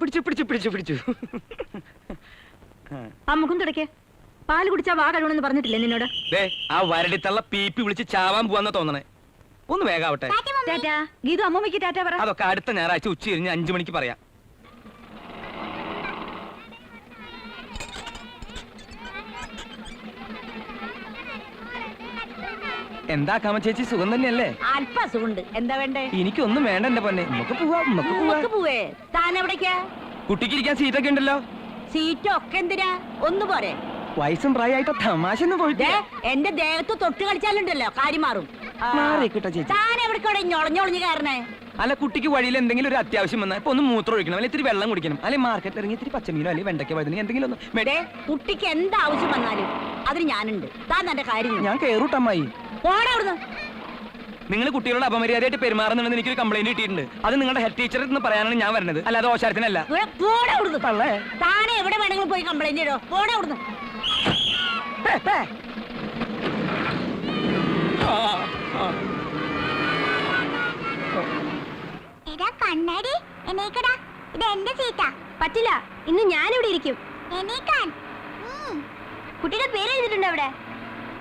പിടിച്ചു പിടിച്ചു പിടിച്ചു പിടിച്ചു. ആ മുഖം തുടക്കേ പാൽ കുടിച്ചാ വാ കഴുകണമെന്ന് പറഞ്ഞിട്ടില്ലേ നിന്നോട്? ദേ ആ വരടിത്തള്ള പീപ്പി വിളിച്ച് ചാവാൻ പോവാന്ന തോന്നണേ. ഒന്ന് വേഗാവട്ടെ. ടാറ്റാ ഗീതു അമ്മമ്മയ്ക്ക് ടാറ്റ പറ. അതൊക്കെ അടുത്ത ഞായറാഴ്ച ഉച്ച കഴിഞ്ഞ് അഞ്ചു മണിക്ക് പറയാം. എന്താ കാമ ചേച്ചി സുഖം തന്നെയല്ലേ? അല്പ അസുഖമുണ്ട് എന്താ വേണ്ടേ? എനിക്കൊന്നും വേണ്ട എന്റെ പൊന്നെ. നമുക്ക് പോവാ നമുക്ക് പോവാ നമുക്ക് പോവേ. താൻ എവിടേക്കാ? കുട്ടിക്ക് ഇരിക്കാൻ സീറ്റൊക്കെ ഉണ്ടല്ലോ സീറ്റ് ഒക്കെ എന്തിനാ? ഒന്ന് പോരെ. വയസ്സും പ്രായമായിട്ട് തമാശ ഒന്നും പോയിട്ട് ദേ, എന്റെ ദേഹത്ത് തൊട്ട് കളിച്ചാലുണ്ടല്ലോ കാര്യം മാറും. ആ, മാറിക്കിട്ടോ ചേച്ചി. താൻ എവിടേക്കോടെ ഞൊളഞ്ഞൊളഞ്ഞ് കയറണേ? അല്ല കുട്ടിക്ക് വഴിയിൽ എന്തെങ്കിലും ഒരു അത്യാവശ്യം വന്നാൽ ഇപ്പൊ ഒന്ന് മൂത്രം ഒഴിക്കണം അല്ലെങ്കിൽ ഇത്തിരി വെള്ളം കുടിക്കണം അല്ലെങ്കിൽ മാർക്കറ്റിൽ ഇറങ്ങി ഇത്തിരി പച്ചമീനോ അല്ലെങ്കിൽ വെണ്ടയ്ക്ക വഴുതന എന്തെങ്കിലും ഒന്ന് മേടേ കുട്ടിക്ക് എന്താവശ്യം വന്നാലും അതിന് ഞാനുണ്ട്. താൻ തന്റെ കാര്യം. ഞാൻ കേറൂട്ടമ്മായി. നിങ്ങൾ കുട്ടികളോട് അപമര്യാദയായിട്ട് പെരുമാറുന്നുണ്ടെന്ന് എനിക്കൊരു കംപ്ലൈന്റ് കിട്ടിയിട്ടുണ്ട്. അത് നിങ്ങളുടെ ഹെഡ് ടീച്ചറിൽ നിന്ന് പറയാനാണ് ഞാൻ വരുന്നത് അല്ലാതെ ഓശാരത്തിനല്ല. ഇവിടെ താനെ എവിടെ വേണമെങ്കിലും പോയി കംപ്ലൈന്റ് ചെയ്തോ പോടാ അവിടുന്ന്. കണ്ണാടി എണീക്കടാ. ഇത് എന്റെ സീറ്റാ പറ്റില്ല. ഇന്ന് ഞാനിവിടെ ഇരിക്കും. എണീക്കാൻ. കുട്ടിയുടെ പേര് എഴുതിട്ടുണ്ട് അവിടെ.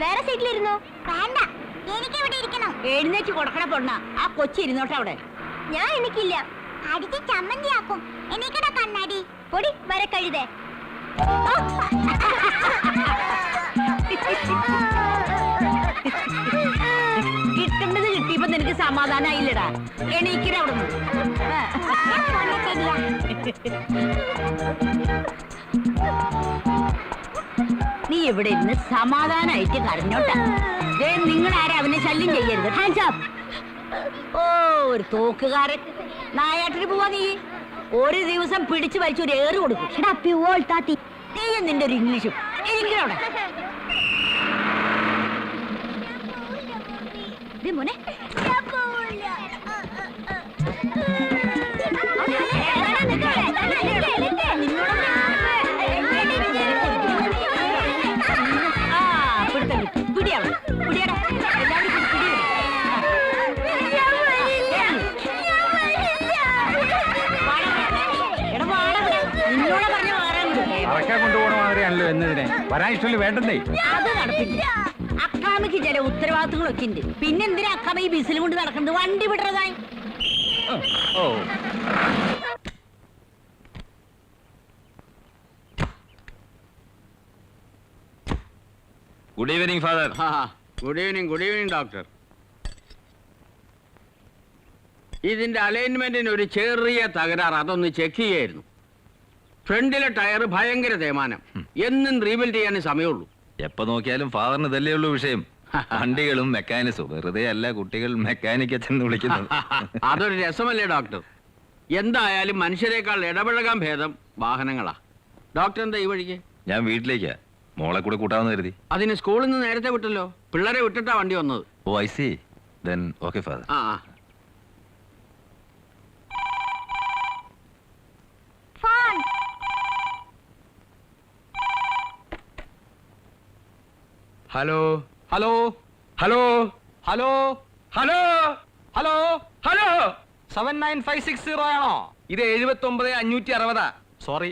വേറെ സീറ്റിലിരുന്നോ വേണ്ട എനിക്ക് ഇവിടെ ഇരിക്കണം എഴുന്നേറ്റ് കൊടുക്കണ പൊണ്ണ ആ കൊച്ചി ഇരുന്നോട്ടെ അവിടെ ഞാൻ എനിക്കില്ല അടിച്ച് ചമ്മന്തിയാക്കും എനിക്കട കണ്ണാടി പൊടി വരെ കഴുതേ കിട്ടേണ്ടത് കിട്ടിയപ്പോ നിനക്ക് സമാധാനായില്ലടാ എണീക്കര അവിടെ ശരിയാ നീ ഇവിടെ ഇരുന്ന് സമാധാനായിട്ട് കരഞ്ഞോട്ടെ. നിങ്ങൾ ആരും അവനെ ശല്യം ചെയ്യരുത്. ഓ ഒരു തോക്കുകാരൻ. നായാട്ടിന് പോവാ നീ. ഒരു ദിവസം പിടിച്ചു വലിച്ചു ഒരു ഏറ് കൊടുക്കും. നീയും നിന്റെ ഒരു ഇംഗ്ലീഷും? എനിക്കവിടെ മോനെ. പക്ഷേ കൊണ്ടുപോകണ മാതിരിയാണല്ലോ എന്നതിനെ? വരാൻ ഇഷ്ടമല്ല വേണ്ടതേ അത് നടപ്പില്ല അക്കാമയ്ക്ക് ചില ഉത്തരവാദിത്തങ്ങളൊക്കെ ഉണ്ട്. പിന്നെ എന്തിനാ അക്കാമ ഈ ബിസിൽ കൊണ്ട് നടക്കുന്നത്? വണ്ടി വിടുന്നതായി good evening father good evening good evening doctor ഇതിന്റെ അലൈൻമെന്റിന് ഒരു ചെറിയ തകരാറ്. അതൊന്ന് ചെക്ക് ചെയ്യായിരുന്നു. ഫ്രണ്ടിലെ ടയർ ഭയങ്കര തേമാനം എന്നും റീബിൽഡ് ചെയ്യാനേ സമയമുള്ളൂ. എപ്പോ നോക്കിയാലും ഫാദറിന് ഇതല്ലേ ഉള്ളൂ വിഷയം. വണ്ടികളും മെക്കാനിക്സും വെറുതെ അല്ല കുട്ടികൾ മെക്കാനിക് അച്ഛൻ വിളിക്കുന്നത് അതൊരു രസമല്ലേ ഡോക്ടർ? എന്തായാലും മനുഷ്യരെക്കാൾ ഇടപഴകാൻ ഭേദം വാഹനങ്ങളാ. ഡോക്ടർ എന്താ ഈ വഴിക്ക്? ഞാൻ വീട്ടിലേക്കാ. മോളെ കൂടെ കൂട്ടാമെന്ന് കരുതി. അതിന് സ്കൂളിൽ നിന്ന് നേരത്തെ വിട്ടല്ലോ. പിള്ളേരെ വിട്ടിട്ടാ വണ്ടി വന്നത്. ഓ I see then okay father ആ ആ. Phone hello hello hello hello hello hello hello. Seven nine five six zero ആണോ? ഇത് എഴുപത്തി ഒമ്പത് അഞ്ഞൂറ്റി അറുപതാ. സോറി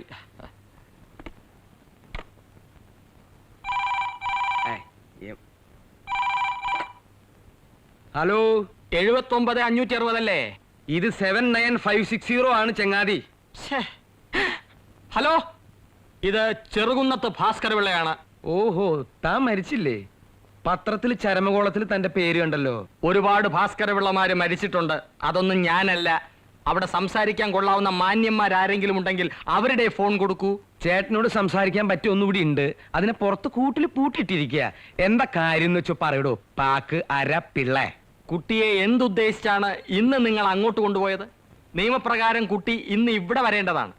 ഹലോ എഴുപത്തി ഒമ്പത് അഞ്ഞൂറ്റി അറുപതല്ലേ? ഇത് seven nine five six zero ആണ് ചങ്ങാതി. ഹലോ ഇത് ചെറുകുന്നത്ത് ഭാസ്കര പിള്ളയാണ് ഓഹോ താൻ മരിച്ചില്ലേ? പത്രത്തിൽ ചരമകോളത്തിൽ തന്റെ പേര് കണ്ടല്ലോ. ഒരുപാട് ഭാസ്കര പിള്ളമാര് മരിച്ചിട്ടുണ്ട്. അതൊന്നും ഞാനല്ല. അവിടെ സംസാരിക്കാൻ കൊള്ളാവുന്ന മാന്യന്മാരാരെങ്കിലും ഉണ്ടെങ്കിൽ അവരുടെ ഫോൺ കൊടുക്കൂ. ചേട്ടനോട് സംസാരിക്കാൻ പറ്റിയ ഒന്നുകൂടി ഉണ്ട്. അതിനെ പുറത്ത് കൂട്ടിൽ പൂട്ടിയിട്ടിരിക്കുക. എന്താ കാര്യം എന്ന് വെച്ചോ പറയടോ. പാക്ക് അര പിള്ള. കുട്ടിയെ എന്തുദ്ദേശിച്ചാണ് ഇന്ന് നിങ്ങൾ അങ്ങോട്ട് കൊണ്ടുപോയത്? നിയമപ്രകാരം കുട്ടി ഇന്ന് ഇവിടെ വരേണ്ടതാണ്.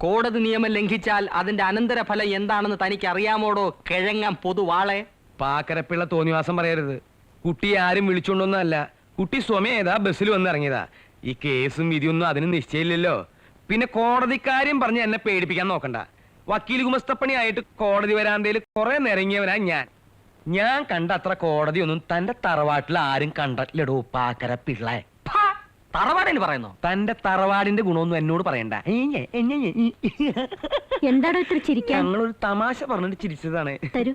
കോടതി നിയമം ലംഘിച്ചാൽ അതിന്റെ അനന്തരഫലം എന്താണെന്ന് തനിക്ക് അറിയാമോടോ കിഴങ്ങം പൊതുവാളെ? പാക്കരപ്പിള്ള തോന്നിവാസം പറയരുത്. കുട്ടിയെ ആരും വിളിച്ചോണ്ടൊന്നല്ല കുട്ടി സ്വമേതാ ബസ്സിൽ വന്ന് ഇറങ്ങിയതാ. ഈ കേസും വിധിയൊന്നും അതിന് നിശ്ചയില്ലല്ലോ പിന്നെ കോടതിക്കാര്യം പറഞ്ഞ് എന്നെ പേടിപ്പിക്കാൻ നോക്കണ്ട. വക്കീൽ ഗുമസ്തപ്പണിയായിട്ട് കോടതി വരാന്തയിൽ കുറെ നിറങ്ങിയവനാ ഞാൻ. ഞാൻ കണ്ട അത്ര കോടതിയൊന്നും തന്റെ തറവാട്ടിൽ ആരും കണ്ടില്ലടോ പാക്കര പിള്ളേ തറവാടിന് പറയുന്നു? തന്റെ തറവാടിന്റെ ഗുണമൊന്നും എന്നോട് പറയണ്ട. എന്താടോ ഇത്ര ചിരിക്കാൻ? ഞങ്ങളൊരു തമാശ പറഞ്ഞിട്ട് ചിരിച്ചതാണ്. തരൂ.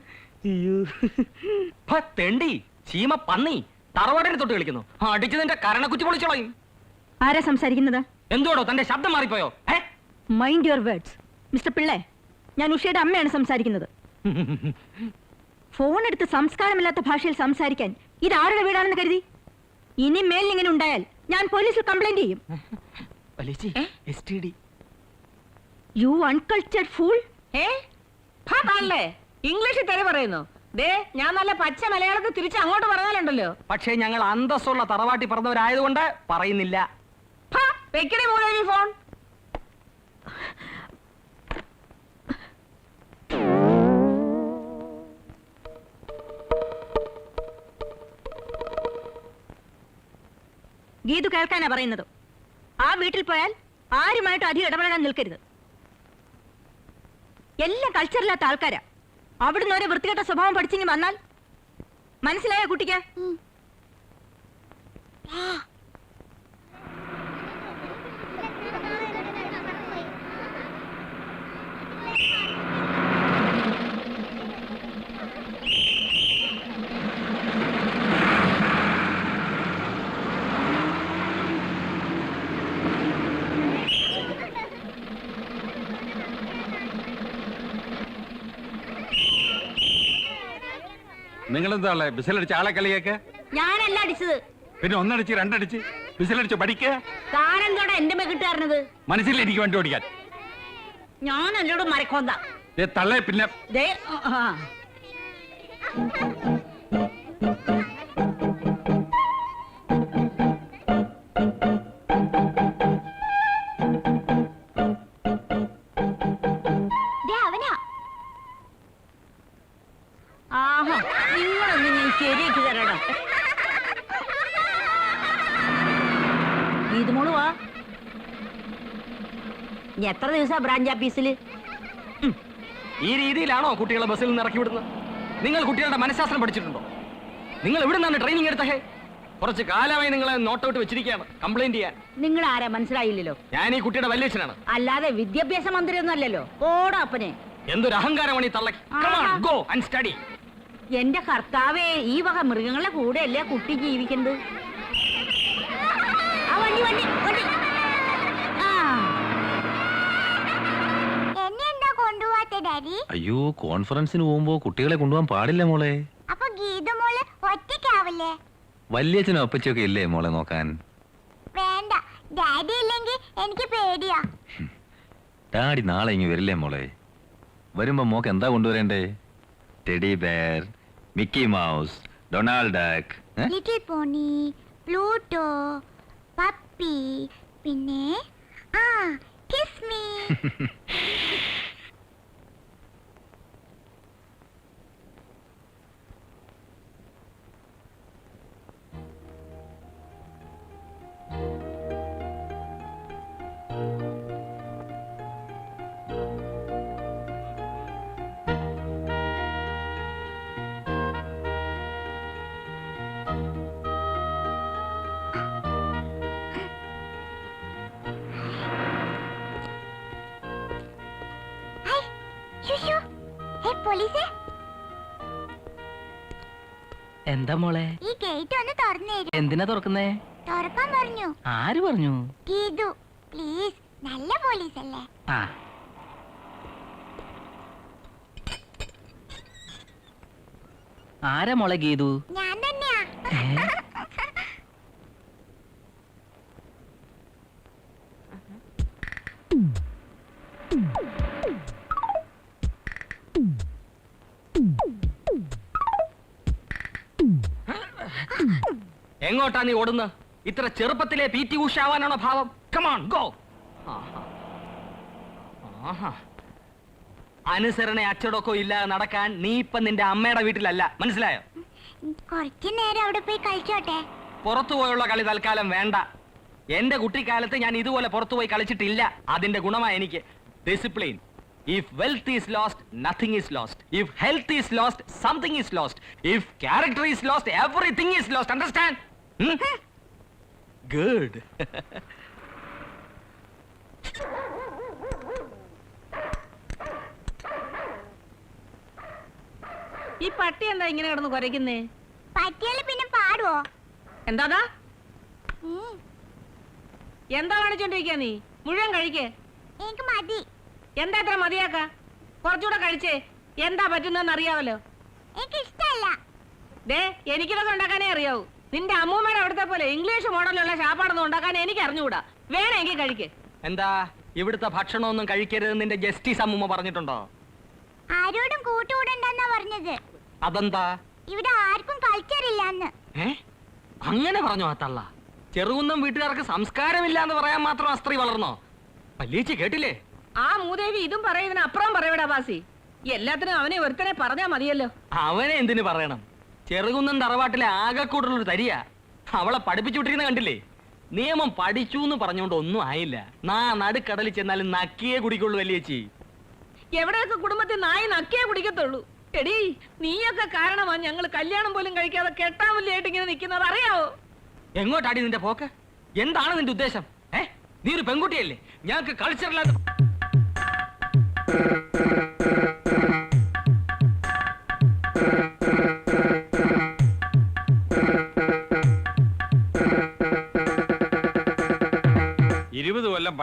തെണ്ടി ചീമ പന്നി തറവാടിനെ തൊട്ട് കളിക്കുന്നു. അടിച്ചു നിന്റെ കരണക്കുറ്റി പൊളിച്ചോളയും ആരാ സംസാരിക്കുന്നത്? എന്തുവാടോ തന്റെ ശബ്ദം മാറിപ്പോയോ? Mind your words mister Pillai ഞാൻ ഉഷയുടെ അമ്മയാണ് സംസാരിക്കുന്നത്. ഫോൺ എടുത്ത് സംസ്കാരമില്ലാത്ത ഭാഷയിൽ സംസാരിക്കാൻ ഇത് ആരുടെ വീടാണെന്ന് കരുതി? ഇനി മേലിൽ ഇങ്ങനെ ഉണ്ടായാൽ ഞാൻ പോലീസിൽ കംപ്ലൈന്റ് ചെയ്യും. യു അൺകൾച്ചർഡ് ഫൂൾ ഏ? പാല്ലേ ഇംഗ്ലീഷിൽ തെറി പറയുന്നു. ദേ ഞാൻ നല്ല പച്ച മലയാളത്തിൽ തിരിച്ച് അങ്ങോട്ട് പറഞ്ഞാലുണ്ടല്ലോ. പക്ഷേ ഞങ്ങൾ അന്തസ്സുള്ള തറവാട്ടി പറഞ്ഞവരായതുകൊണ്ട് പറയുന്നില്ല. ഫോൺ ഗീതു കേൾക്കാനാ പറയുന്നത്. ആ വീട്ടിൽ പോയാൽ ആരുമായിട്ട് അധികം ഇടപെടാൻ നിൽക്കരുത്. എല്ലാം കൾച്ചറില്ലാത്ത ആൾക്കാരാ. അവിടുന്ന് ഒരു വൃത്തികെട്ട സ്വഭാവം പഠിച്ചിങ്ങി വന്നാൽ മനസ്സിലായോ കുട്ടിക്ക്? ഉള്ളേ ബിസിലടിച്ച് ആളെ കളിയൊക്കെ? ഞാനല്ല അടിച്ചത്. പിന്നെ ഒന്നടിച്ച് രണ്ടടിച്ച്? ബിസിലടിച്ച് പഠിക്കുക താനെന്തോടെ എന്റെ മെക്കിട്ടായിരുന്നത് മനസ്സിൽ എനിക്ക് വണ്ടി ഓടിക്കാൻ. ഞാൻ എന്നോട് മരക്കോന്ത തള്ളേ പിന്നെ. ദേ ആ. ദിവസം ബ്രാഞ്ച് ഓഫീസിൽ ഈ രീതിയിലാണോ കുട്ടികളെ ബസ്സിൽ നിന്ന് ഇറക്കി വിടുന്നത്? നിങ്ങൾ കുട്ടികളുടെ മനഃശാസ്ത്രം പഠിച്ചിട്ടുണ്ടോ? നിങ്ങൾ എവിടെ നിന്നാണ് ട്രെയിനിങ് എടുത്തേ കുറച്ച് കാലമായി നിങ്ങളെ നോട്ടൗട്ട് വെച്ചിരിക്കുകയാണ് കംപ്ലൈന്റ് ചെയ്യാൻ. നിങ്ങൾ ആരാ മനസ്സിലായില്ലല്ലോ? ഞാൻ ഈ കുട്ടിയുടെ വല്യച്ഛനാണ്. അല്ലാതെ വിദ്യാഭ്യാസ മന്ത്രി ഒന്നും അല്ലല്ലോ ഓടാ അപ്പനെ. എന്തൊരു അഹങ്കാരമാണ് ഈ തള്ളക്ക് ഗോ ആൻഡ് സ്റ്റഡി എന്റെ കർത്താവേ ഈ വക മൃഗങ്ങളെ കൂടെയല്ലേ കുട്ടി ജീവിക്കുന്നത്? ആ വണ്ടി വണ്ടി. ഡാഡി. അയ്യോ കോൺഫറൻസിന് പോകുമ്പോ കുട്ടികളെ കൊണ്ടുപോകാൻ പാടില്ല മോളെ. അപ്പൊ ഗീത മോൾ ഒറ്റയ്ക്കാവില്ലേ? വല്യച്ഛനും അപ്പച്ചൊക്കെ ഇല്ലേ മോളെ നോക്കാൻ? വേണ്ട ഡാഡി ഇല്ലെങ്കിൽ എനിക്ക് പേടിയാ. ഡാഡി നാളെ ഇങ്ങ് വരില്ലേ മോളെ? വരുമ്പോ മോക്ക് എന്താ കൊണ്ടുവരേണ്ടേ? Teddy bear Mickey Mouse Donald Duck? Little pony Pluto puppy പിന്നെ ആ കിസ് മീ. എന്താ മോളെ? ഈ ഗേറ്റ് ഒന്ന് തുറന്നു എന്തിനാ തുറക്കുന്നേ? തുറക്കാൻ പറഞ്ഞു. ആര് പറഞ്ഞു? ഗീതു പ്ലീസ് നല്ല പോലീസ് അല്ലേ? ആ. ആരാ മോളെ ഗീതു? ഞാൻ തന്നെയാ. എങ്ങോട്ടാ നീ ഓടുന്നത്? ഇത്ര ചെറുപ്പത്തിലെ പി ടി ഉഷ ആവാനാണോ ഭാവം കമാൺ ഗോ അനുസരണ അച്ചടക്കോ ഇല്ലാതെ നടക്കാൻ നീ ഇപ്പൊ നിന്റെ അമ്മയുടെ വീട്ടിലല്ല. മനസ്സിലായോ? കുറച്ചു നേരം അവിടെ പോയി കളിച്ചോട്ടെ. പുറത്തു പോയുള്ള കളി തൽക്കാലം വേണ്ട. എന്റെ കുട്ടിക്കാലത്ത് ഞാൻ ഇതുപോലെ പുറത്തു പോയി കളിച്ചിട്ടില്ല. അതിന്റെ ഗുണമാ എനിക്ക്. Discipline if wealth is lost nothing is lost if health is lost something is lost if character is lost everything is lost understand good ഈ പട്ടി എന്താ ഇങ്ങനെ കിടന്ന് കുരയ്ക്കുന്നേ? പട്ടിയെ പിന്നെ പാടുവോ? എന്താടാ എന്താ കാണിച്ചോണ്ടിരിക്കാ നീ? മുഴുവൻ കഴിക്കേ. എനിക്ക് മതി. എന്താ ഇത്ര മതിയാക്ക? കുറച്ചുകൂടെ കഴിച്ചേ. എന്താ പറ്റുന്നതെന്ന് അറിയാവല്ലോ. എനിക്ക് ദേ എനിക്കിതൊക്കെ ഉണ്ടാക്കാനേ അറിയാവൂ. നിന്റെ അമ്മൂമ്മയുടെ അവിടുത്തെ പോലെ ഇംഗ്ലീഷ് മോഡലുള്ള ശാപ്പാടൊന്നും ഉണ്ടാക്കാൻ എനിക്ക് അറിഞ്ഞുകൂടാ. വേണമെങ്കിൽ കഴിക്കേ. എന്താ? ഇവിടുത്തെ ഭക്ഷണമൊന്നും കഴിക്കരുത് നിന്റെ ജസ്റ്റിസ് അമ്മൂമ്മ പറഞ്ഞിട്ടുണ്ടോ? ആരോടും കൂട്ടുകൂടണ്ടെന്നാ പറഞ്ഞത്. അതെന്താ? ഇവിടെ ആർക്കും ഏ? അങ്ങനെ പറഞ്ഞോ ആ തള്ള. ചെറുകുന്നം വീട്ടുകാർക്ക് സംസ്കാരമില്ല എന്ന് പറയാൻ മാത്രം ആ സ്ത്രീ വളർന്നോ? പല്ലീച്ചി കേട്ടില്ലേ? ആ മൂദേവി ഇതും പറയുന്നതിന് അപ്പുറം പറയടാ ബാസി. എല്ലാത്തിനും അവനെ ഒരുത്തനെ പറഞ്ഞാ മതിയല്ലോ. അവനെ എന്തിനു പറയണം? ചെറുകുന്നം തറവാട്ടിലെ ആകെ കൂടുതലൊരു തരിയാ. അവളെ പഠിപ്പിച്ചു വിട്ടിരിക്കുന്ന കണ്ടില്ലേ? നിയമം പഠിച്ചു എന്ന് പറഞ്ഞുകൊണ്ട് ഒന്നും ആയില്ല. നാ നടുക്കടലിൽ ചെന്നാലും നക്കിയേ കുടിക്കുള്ളൂ വല്യേച്ചി. എവിടെയൊക്കെ കുടുംബത്തിൽ നായി നക്കിയേ കുടിക്കത്തുള്ളൂ? എടി നീയൊക്കെ കാരണമാ ഞങ്ങൾ കല്യാണം പോലും കഴിക്കാതെ കെട്ടാമല്ലായിട്ട് ഇങ്ങനെ നിൽക്കുന്നത്. അറിയാവോ? എങ്ങോട്ടാടി നിന്റെ പോക്ക്? എന്താണ് നിന്റെ ഉദ്ദേശം? ഏ? നീ ഒരു പെൺകുട്ടിയല്ലേ? ഞങ്ങൾക്ക് കൾച്ചറില്ലാത്ത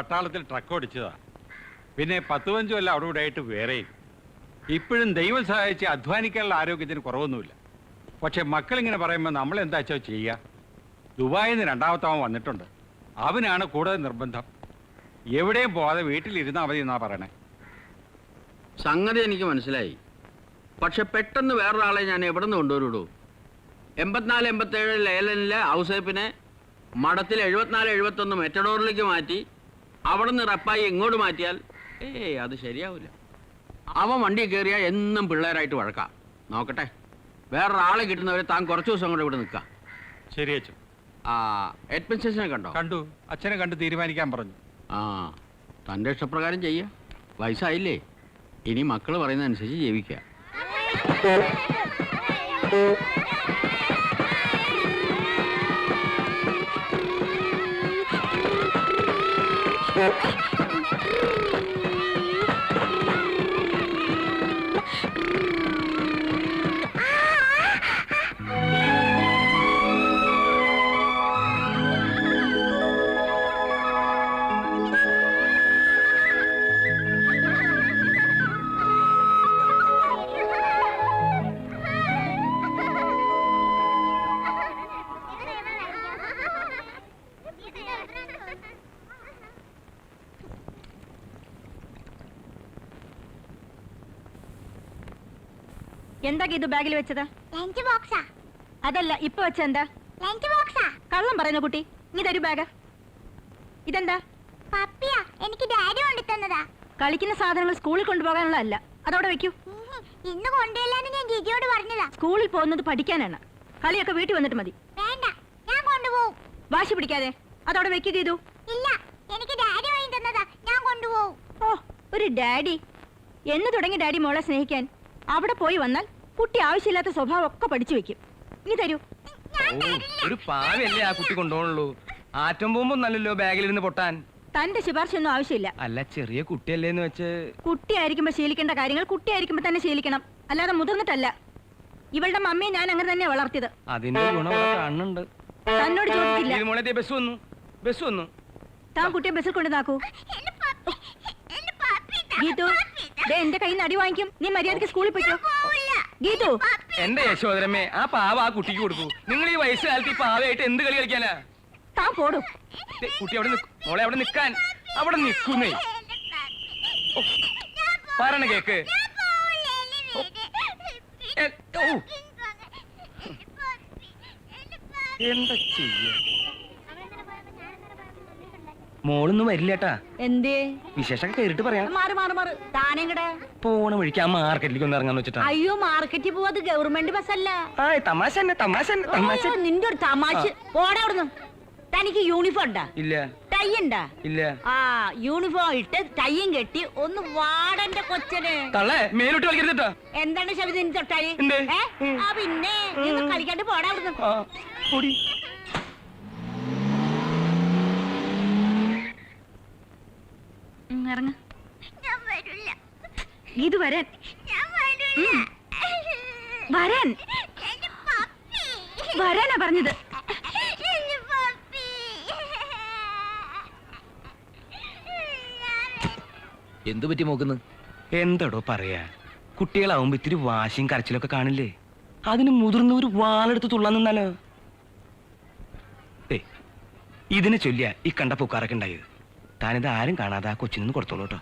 പട്ടാളത്തിൽ ട്രക്ക് ഓടിച്ചതാ. പിന്നെ പത്ത് പതിനഞ്ച് കൊല്ലം അവിടെ ഇവിടെ ആയിട്ട് വേറെയും. ഇപ്പോഴും ദൈവം സഹായിച്ച് അധ്വാനിക്കാനുള്ള ആരോഗ്യത്തിന് കുറവൊന്നുമില്ല. പക്ഷെ മക്കളിങ്ങനെ പറയുമ്പോൾ നമ്മൾ എന്താ വെച്ചാൽ ചെയ്യുക ദുബായിൽ നിന്ന് രണ്ടാമത്തവൻ വന്നിട്ടുണ്ട്. അവനാണ് കൂടുതൽ നിർബന്ധം. എവിടെയും പോവാതെ വീട്ടിലിരുന്നാൽ മതി എന്നാ പറയണേ. സംഗതി എനിക്ക് മനസ്സിലായി. പക്ഷെ പെട്ടെന്ന് വേറൊരാളെ ഞാൻ എവിടെ നിന്ന് കൊണ്ടുവരുള്ളൂ എൺപത്തിനാല് എൺപത്തേഴ് ലേലനിലെ ഔസേപ്പിനെ മഠത്തിൽ എഴുപത്തിനാല് എഴുപത്തൊന്ന് മെറ്റഡോറിലേക്ക് മാറ്റി അവിടെ നിന്ന് റപ്പായി ഇങ്ങോട്ട് മാറ്റിയാൽ ഏയ് അത് ശരിയാവില്ല അവൻ വണ്ടി കയറിയാൽ എന്നും പിള്ളേരായിട്ട് വഴക്കാം നോക്കട്ടെ വേറൊരാളെ കിട്ടുന്നവരെ താൻ കുറച്ച് ദിവസം കൂടെ ഇവിടെ നിൽക്കാം ശരി അച്ഛൻ ആ അഡ്മിനിസ്ട്രേഷനെ കണ്ടോ കണ്ടു അച്ഛനെ കണ്ട് തീരുമാനിക്കാൻ പറഞ്ഞു ആ തന്റെ ഇഷ്ടപ്രകാരം ചെയ്യുക വയസ്സായില്ലേ ഇനി മക്കൾ പറയുന്നതനുസരിച്ച് ജീവിക്കുക എന്താ ഇത് ബാഗിൽ വെച്ചത്? ലഞ്ച് ബോക്സാ അതല്ല ഇപ്പൊ വെച്ച എന്താ ലഞ്ച് ബോക്സാ കള്ളം പറയുന്ന കുട്ടി നീ തരൂ ബാഗ് ഇതെന്താ? പപ്പിയാ എനിക്ക് ഡാഡി കൊണ്ടു തന്നതാ കളിക്കുന്ന സാധനങ്ങൾ സ്കൂളിൽ കൊണ്ടുപോകാനുള്ളതല്ല. അതവിടെ വെക്കൂ. ഇന്ന് കൊണ്ടുവല്ലാന്ന് ഞാൻ ജിജിയോട് പറഞ്ഞതാ. സ്കൂളിൽ പോകുന്നത് പഠിക്കാനാണ്. കളിയൊക്കെ വീട്ടിൽ വന്നിട്ട് മതി. വേണ്ട ഞാൻ കൊണ്ടുപോകും വാശി പിടിക്കാതെ. അതവിടെ വെക്കുക ചെയ്തു ഇല്ല എനിക്ക് ഡാഡി വാങ്ങി തന്നതാ. ഞാൻ കൊണ്ടുപോകും ഓ ഒരു ഡാഡി. എന്ന് തുടങ്ങി ഡാഡി മോളെ സ്നേഹിക്കാൻ? അവിടെ പോയി വന്നാൽ കുട്ടി ആവശ്യമില്ലാത്ത സ്വഭാവം ഒക്കെ പഠിച്ചു വെക്കും. നീ തരൂ. ഒരു പാവല്ലേ ആ കുട്ടി കൊണ്ടുപോകണുള്ളൂ ആറ്റം പോകുമ്പോ നല്ലല്ലോ ബാഗിലിരുന്ന് പൊട്ടാൻ. തന്റെ ശുപാർശ ഒന്നും ആവശ്യമില്ല. അല്ല ചെറിയ കുട്ടിയല്ലേ എന്ന് വെച്ച്. കുട്ടിയായിരിക്കുമ്പോ ശീലിക്കേണ്ട കാര്യങ്ങൾ കുട്ടിയായിരിക്കുമ്പോ തന്നെ ശീലിക്കണം. അല്ലാതെ മുതിർന്നിട്ടല്ല. ഇവളുടെ മമ്മിയെ ഞാൻ അങ്ങനെ തന്നെ വളർത്തിയത്. അതിന്റെ ഗുണം കാണുന്നുണ്ട്. തന്നോട് ചോദിച്ചില്ല. ഇത് മോളെ ദേ ബസ് വന്നു. ബസ് വന്നു. താൻ കുട്ടിയെ ബസ്സിൽ കൊണ്ടുനാക്കൂ എന്റെ പപ്പി എന്റെ പപ്പി താ, ഗീതു ദേ എന്റെ കയ്യിൽ നിന്ന് അടി വാങ്ങിക്കും നീ മര്യാദയ്ക്ക് സ്കൂളിൽ പോയിക്കോ പോവില്ല. ഗീതു. എന്റെ യശോദരമ്മേ ആ പാവ ആ കുട്ടിക്ക് കൊടുക്കൂ നിങ്ങൾ ഈ വയസ്സുകാലത്ത് ഈ പാവയായിട്ട് എന്ത് കളി കളിക്കാനാ താൻ പോടും ദേ, കുട്ടി അവിടെ നിക്ക്. മോളെ അവിടെ നിൽക്കാൻ അവിടെ നിൽക്കുന്നേ. പറയണ കേക്ക്. എ, ഓ. എന്താ ചെയ്യാ മോളൊന്നും വരില്ലേട്ടാ എന്തേ? വിശേഷമൊക്കെ കേറിട്ട് പറയാം. മാറി മാറി മാറി. താനെങ്ങടെ പോണ വഴിക്ക് ആ മാർക്കറ്റിലേക്ക് ഒന്ന് ഇറങ്ങാന്ന് വെച്ചിട്ടാ. അയ്യോ മാർക്കറ്റിൽ പോവാത് ഗവൺമെന്റ് ബസ് അല്ല. ആയ് തമാശ തന്നെ തമാശ തന്നെ തമാശ നിന്റെ ഒരു തമാശ. പോടാ അവിടുന്ന്. തനിക്ക് യൂണിഫോം ഉണ്ടാ ഇല്ല. ടൈ ഉണ്ടാ ഇല്ല. ആ യൂണിഫോം ഇട്ട് ടൈയും കെട്ടി ഒന്ന് വാടന്റെ കൊച്ചനെ. തള്ളേ മേലോട്ട് കളിക്കരുതട്ടാ എന്താണ് ശബരി നിന്റെ തൊട്ടാൽ എന്ത്? ഏ? ആ പിന്നെ നീ ഒന്ന് കളിക്കാണ്ട് പോടാ അവിടുന്ന്. ആ പൊടി ഇറങ്ങ. ഞാൻ വരില്ല വരാൻ ഞാൻ വരില്ല വരാൻ. വരാനാ പറഞ്ഞത്. എന്തു പറ്റി നോക്കുന്നു എന്തടോ പറയാ? കുട്ടികളാവുമ്പോ ഇത്തിരി വാശിയും കരച്ചിലൊക്കെ കാണില്ലേ? അതിന് മുതിർന്നവര് വാളെടുത്ത് തുള്ളാൻ നിന്നാലോ? ഇതിനെ ചൊല്ലിയ ഈ കണ്ട പൂക്കാറൊക്കെ ഉണ്ടായത്. താനിത് ആരും കാണാതെ ആ കൊച്ചിനൊന്ന് കൊടുത്തോളൂ കേട്ടോ.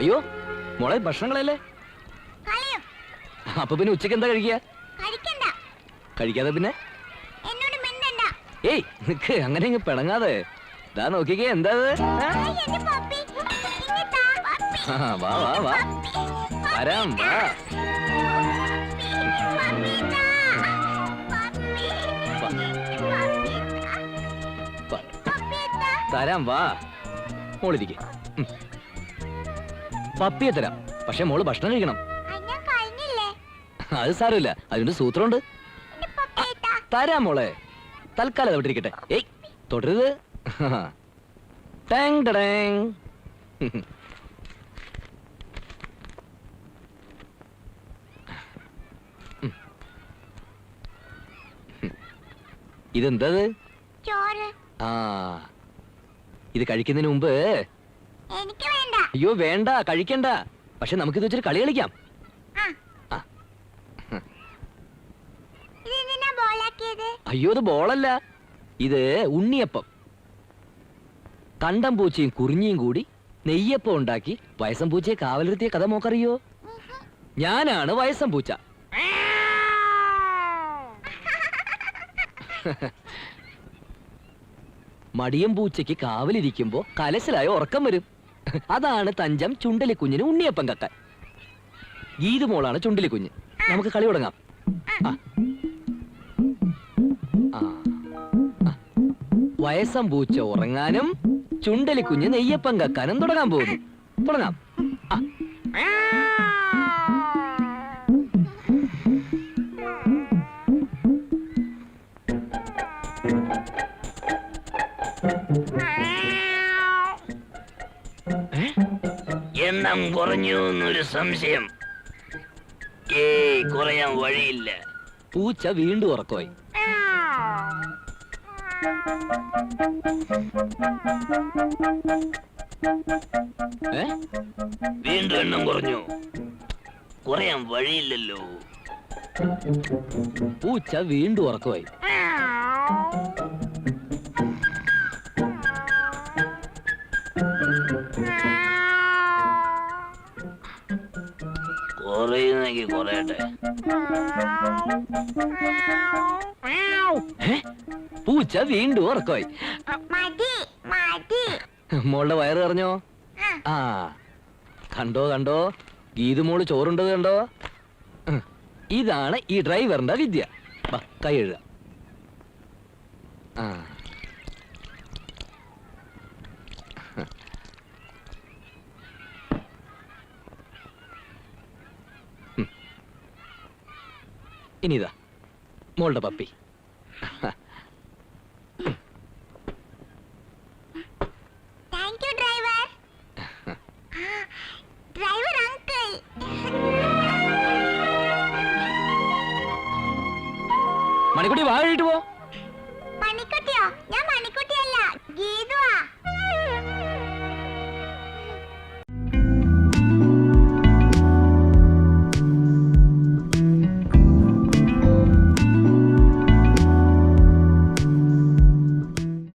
അയ്യോ മോളെ ഭക്ഷണങ്ങളല്ലേ? അപ്പൊ പിന്നെ ഉച്ചയ്ക്ക് എന്താ കഴിക്കുക? കഴിക്കാതെ പിന്നെ? ഏയ് നിക്ക് അങ്ങനെ ഇങ്ങ് പിണങ്ങാതെ. ഇതാ നോക്കിക്കേ എന്താ വാ വാ വാ. വരാം. വാ. തരാം വാ. മോളിരിക്കെ. പപ്പിയെ തരാം പക്ഷെ മോൾ ഭക്ഷണം കഴിക്കണം. അത് സാരമില്ല. അതിനൊരു സൂത്രമുണ്ട്. തരാം മോളെ. തൽക്കാലം അവിടെ ഇരിക്കട്ടെ. ഏയ് തുടരുത് ടാങ് ടടാങ്. ഇതെന്തത്? ആ. ഇത് കഴിക്കുന്നതിന് മുമ്പ് എനിക്ക് വേണ്ട. അയ്യോ വേണ്ട കഴിക്കണ്ട. പക്ഷെ നമുക്കിത് വെച്ചൊരു കളി കളിക്കാം. ആ. ആ. ഇതെന്തിനാ ബോളാക്കിയത്? അയ്യോ ഇത് ബോളല്ല. ഇത് ഉണ്ണിയപ്പം. കണ്ടം പൂച്ചയും കുറിഞ്ഞിയും കൂടി നെയ്യപ്പം ഉണ്ടാക്കി വയസ്സം പൂച്ചയെ കാവലിരുത്തിയ കഥ മോക്കറിയോ? ഞാനാണ് വയസ്സം പൂച്ച. മടിയം പൂച്ചയ്ക്ക് കാവലിരിക്കുമ്പോ കലശലായ ഉറക്കം വരും. അതാണ് തഞ്ചം ചുണ്ടലിക്കുഞ്ഞിന് ഉണ്ണിയപ്പം കക്കാൻ ഗീതു മോളാണ് ചുണ്ടലിക്കുഞ്ഞ് നമുക്ക് കളി തുടങ്ങാം. വയസ്സം പൂച്ച ഉറങ്ങാനും ചുണ്ടലിക്കുഞ്ഞ് നെയ്യപ്പം കക്കാനും തുടങ്ങാൻ പോകുന്നു. തുടങ്ങാം. എണ്ണം കുറഞ്ഞു എന്നൊരു സംശയം. ഏ കുറയാൻ വഴിയില്ല. പൂച്ച വീണ്ടും ഉറക്കമായി? വീണ്ടും എണ്ണം കുറഞ്ഞു. കുറയാൻ വഴിയില്ലല്ലോ. പൂച്ച വീണ്ടും ഉറക്കമായി. കുറയുന്നെങ്കിൽ കുറയട്ടെ? പൂച്ച വീണ്ടും ഉറക്കോയി മോളുടെ വയറ് പറഞ്ഞോ ആ. കണ്ടോ കണ്ടോ? ഗീതു മോൾ ചോറുണ്ടത് കണ്ടോ. ഇതാണ് ഈ ഡ്രൈവറിന്റെ വിദ്യ. കൈ എഴുതാം. ആ. ഇനി ഇതാ മോളുടെ പപ്പി.